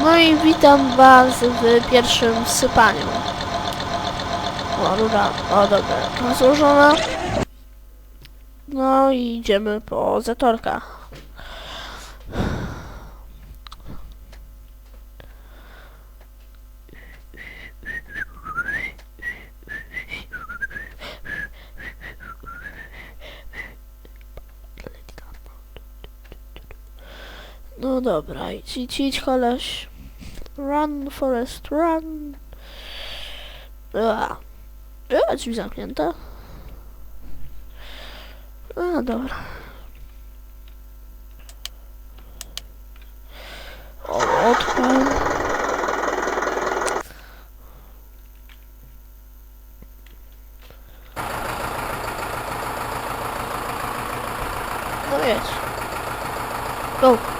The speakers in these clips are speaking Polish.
No i witam was w pierwszym sypaniu. O, rura. O, dobra. To złożona. No i idziemy po zatorka. No dobra, idź, idź, idź koleś. Run, Forest, run. A, a drzwi zamknięte. A, dobra. O, odpal. No jest. Go.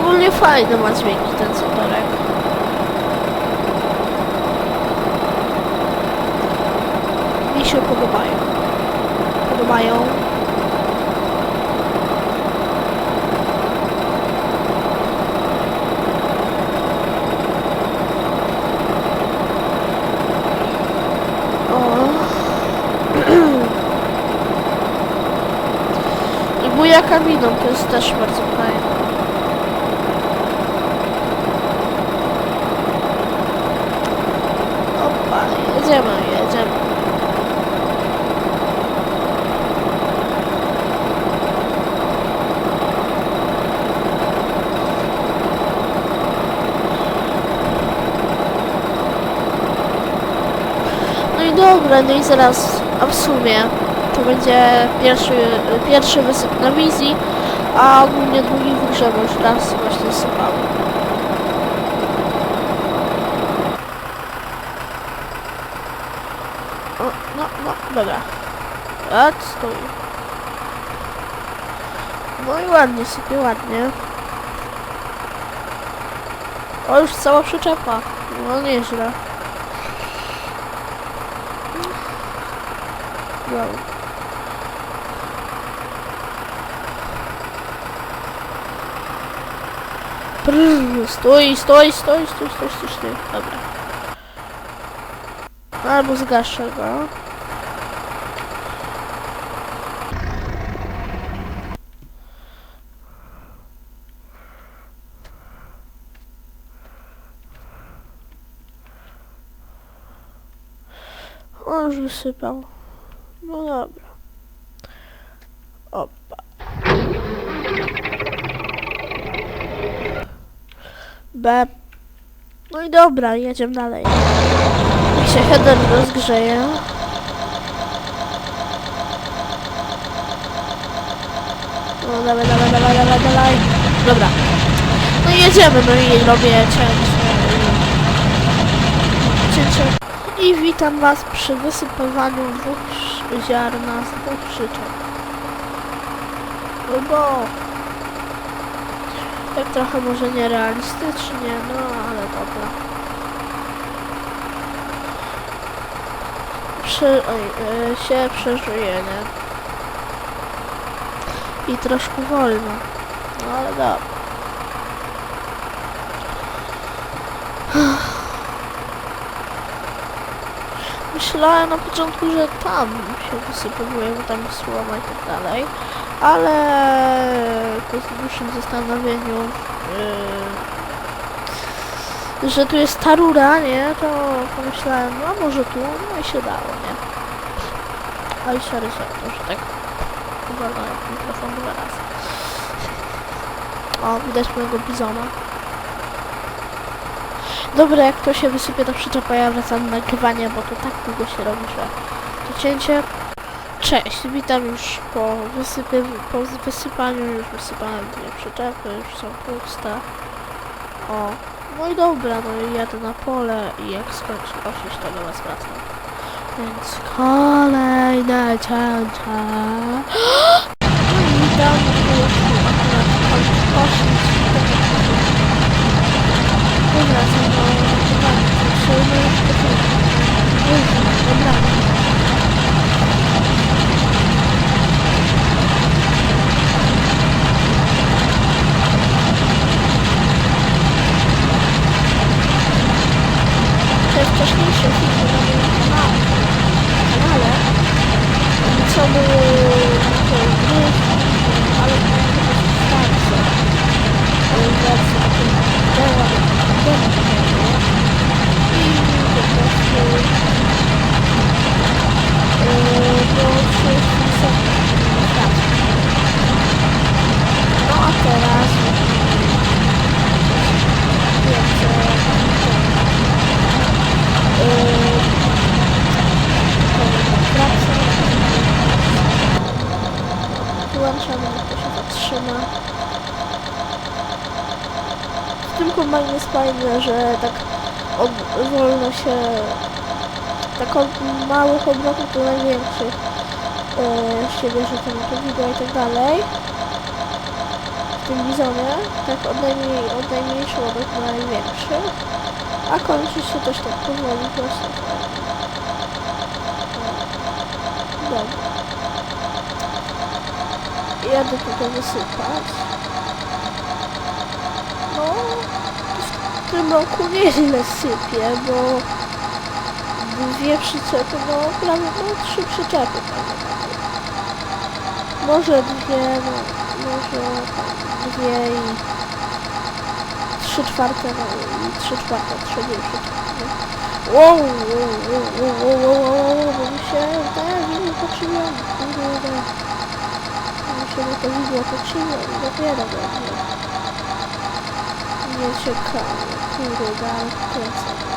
Ogólnie fajny ma dźwięki ten zatorek. Mi się podobają. Podobają. I buja kabiną to jest też bardzo fajne. Opa, jedziemy, jedziemy. No i dobra, no i zaraz, a w sumie to będzie pierwszy, pierwszy wysyp na wizji, a ogólnie drugi w już raz właśnie sypałem. O, no, no, dobra. A, stój. No i ładnie sypie, ładnie. O, już cała przyczepa. No, nieźle. Wow. Brrr, stój, stój, stój, stój, stój, stój, stój. Dobra. Albo zgaszę go. O, już wysypał. No dobra. Opa. B. No i dobra, jedziemy dalej. Jak się header rozgrzeje. No dawaj, dawaj, dawaj, dawaj, dawaj. Dobra. No i jedziemy, no i robię cięcie. Cięcie. I witam was przy wysypywaniu dwóch ziarna z dwóch przyczep. No bo... Tak trochę może nierealistycznie, no ale dobra. Przy, oj, e, się przeżyje, nie? I troszkę wolno. No ale dobra. Myślałem na początku, że tam się wysypuje, bo tam jest i tak dalej. Ale po dłuższym zastanowieniu, yy, że tu jest ta rura, nie? To pomyślałem, no może tu, no i się dało, nie? Oj, sorry, sorry, że tak uwalnąłem mikrofon dwa razy. O, widać mojego bizona. Dobra, jak to się wysypie ta przyczepa, ja wracam do nagrywania, bo to tak długo się robi, że to cięcie. Cześć, witam już po, po wysypaniu, już wysypałem dwie przyczepy, już są puste. O, no i dobra, no i jadę na pole i jak skończę osić, to do was wracam. Więc kolejne cięcie. No i tam już akurat kończę kosić. Dobra, co do nagrywania, to się już jeszcze wcześniejsze filmy na moim kanale, kanale co były to gry, ale to chyba starsze. Wersje takie demo, demo takie było. I po prostu yy, było wszystko tak. No a teraz więcej pracę. Wyłączamy, niech to się zatrzyma. Jest fajne, że tak od, wolno się tak od małych obrotów do największych e, się bierze ten wideo i tak dalej. W tym bizonie, tak od, najmniej, od do największych. A kończy się też tak powoli właśnie fajnie. Dobra. Jadę tutaj wysypać. No, w tym roku nieźle sypię, bo dwie przyczepy, no prawie, no trzy przyczepy. Może dwie, no, może dwie i trzy czwarte, no i trzy czwarte, trzy dwie przyczepy. Wow, wow, wow, wow, wow, wow, wow, bo mi się tak nie pokrzywiło, kurde. Mi się to widło pokrzywiło i dopiero będzie. Nie ciekawe, kurde, ale kręcę.